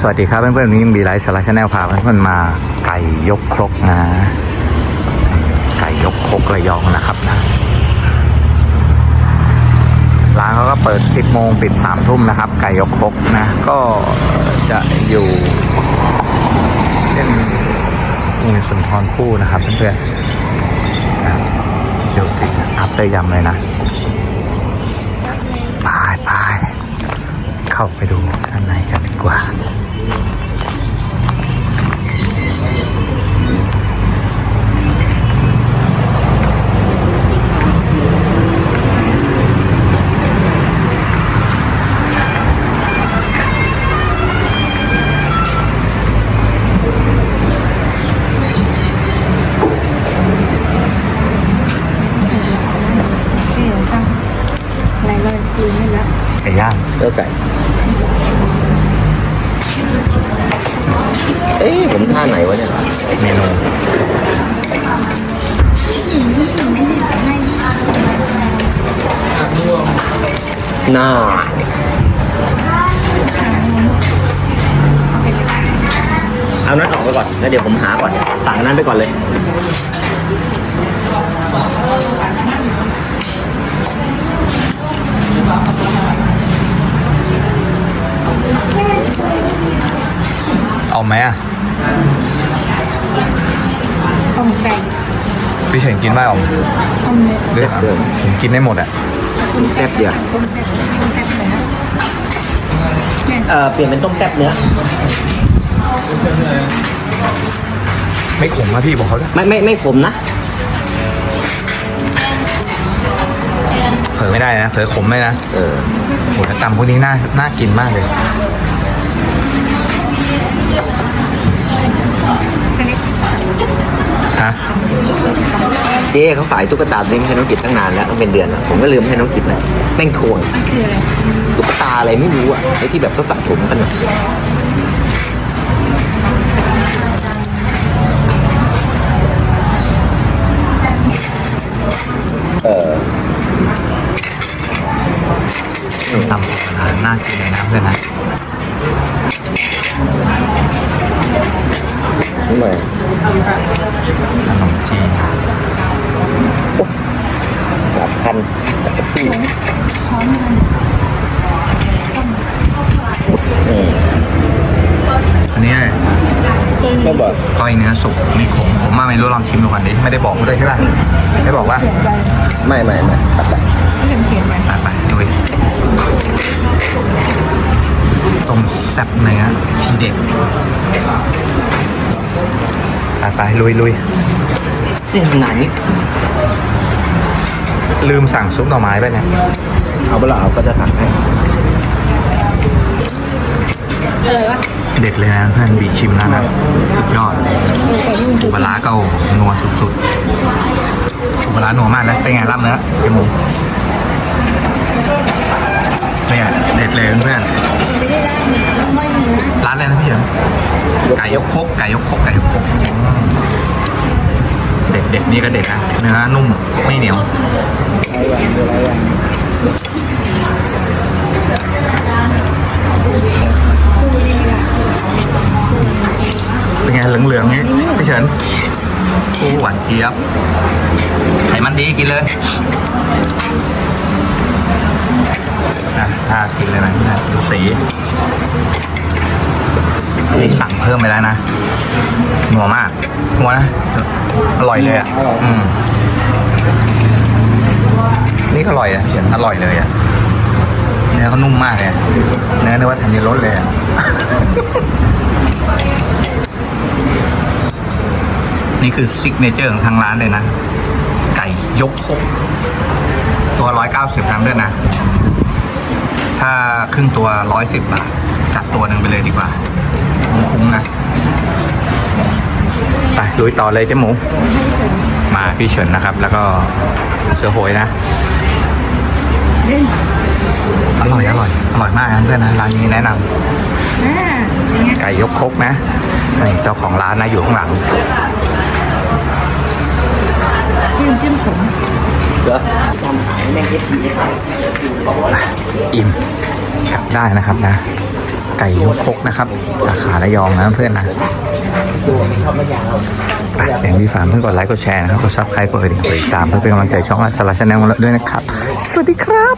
สวัสดีครับเพื่อนๆวันนี้มีไลฟ์สาระชาแนลพาเพื่อนๆมาไก่ยกครกนะ ไก่ยกครกระยองนะครับนะร้านเขาก็เปิด 10 โมงปิด 3 ทุ่มนะครับ ไก่ยกครกนะ ก็จะอยู่ เส้นโรงเรียนสุนทรภู่นะครับเพื่อนๆนะอยู่ติดอัพเตอร์ยำเลยนะไปไปเข้าไปดูด้านในกันดีกว่า ไหนเลยคืนนี่แล้วไก่ย่างเลือกไก่ เอ๊ะผมท่าไหนวะเนี่ยเมนูหน้าเอานั้นออกไปก่อน แล้วเดี๋ยวผมหาก่อน สั่งอันนั้นไปก่อนเลย เอาไหมอะต้มไก่พี่เฉินกินไหมออมต้มเนื้อเลือกเลือกผมกินได้หมดอะแซ่บเดียวต้มแซ่บต้มแซ่บเนื้อเอ่อเปลี่ยนเป็นต้มแซ่บเนื้อไม่ขมนะพี่บอกเขาด้วยไม่ไม่ไม่ขมนะเผลอไม่ได้นะเผลอขมไม่นะเออโหแต่ตำพวกนี้น่าน่ากินมากเลย ฮะเจ๊เขาฝ่ายตุ๊กตาเลี้ยงให้น้องกิจตั้งนานแล้วต้องเป็นเดือนแล้วผมก็ลืมให้น้องกิจนะแม่งทวงมันคืออะไรตุ๊กตาอะไรไม่รู้อะไอ้ที่แบบเขาสะสมกันอะเออตำโบราน่ากินเลยนะเพื่อนนะ นี่มาขนมจีนสามพันที่ช้อนมันอืมอันนี้ก็บอกก้อยเนื้อสุกมีขมผมมาไม่รู้ลองชิมดูก่อนดิไม่ได้บอกกูด้วยใช่ป่ะไม่บอกว่าเขียนไปไม่ไม่ไม่ตัดไปไม่เห็นเขียนไปไปไปลุยต้มแซ่บเนื้อทีเด็ด ไปไปลุยลุยนี่ทำงานนี้ลืมสั่งซุปหน่อไม้ไปเนี่ยเอาเวลาเอาก็จะสั่งให้เออวะเด็ดเลยนะเพื่อนบีชิมแล้วนะสุดยอดไก่ที่มันปูปลาร้าเก่านัวสุดๆปูปลาร้านัวมากนะเป็นไงรับเนื้อเจมูกเนี่ยเด็ดเลยเพื่อนไม่ได้ร้านไม่เนื้อๆ ร้านอะไรนะพี่เหรอไก่ยกคกไก่ยกคกไก่ยกคกเด็ดเด็ดนี่ก็เด็ดนะเนื้อนุ่มไม่เหนียวเป็นไงเหลืองๆนี้พี่เฉินอู้หวานเจี๊ยบไขมันดีกินเลยนะถ้ากินเลยนะนะดูสี นี่สั่งเพิ่มไปแล้วนะนัวมากนัวนะ อร่อยเลยอะอืมนี่ก็อร่อยอะพี่เฉินอร่อยเลยอะเนื้อเขานุ่มมากเลยอะเนื้อเนื้อว่าธัญรสเลยอะนี่คือซิกเนเจอร์ของทางร้านเลยนะ ไก่ยกครกตัวร้อยเก้าสิบกรัมด้วยนะ ถ้าครึ่งตัวร้อยสิบบาท จัดตัวหนึ่งไปเลยดีกว่า คุ้มๆนะ ไปลุยต่อเลยเจ๊หมู มาพี่เฉินนะครับ แล้วก็เสือโหยนะเล่นอร่อยอร่อยอร่อยมากนะเพื่อนนะร้านนี้แนะนำอ่าอย่างเงี้ยไก่ยกครกนะนี่เจ้าของร้านนะอยู่ข้างหลังที่มันจิ้มขมเหรอทำขายแม่งเอฟดีอิ่มกลับได้นะครับนะ ไก่ยกคกนะครับ สาขาระยองนะเพื่อนนะอย่างที่ฝากเพื่อนกดไลค์กดแชร์นะครับกดซับใครกดกระดิ่งกดติดตามเพื่อเป็นกำลังใจช่องอัสลาชาแนลของเราด้วยนะครับ สวัสดีครับ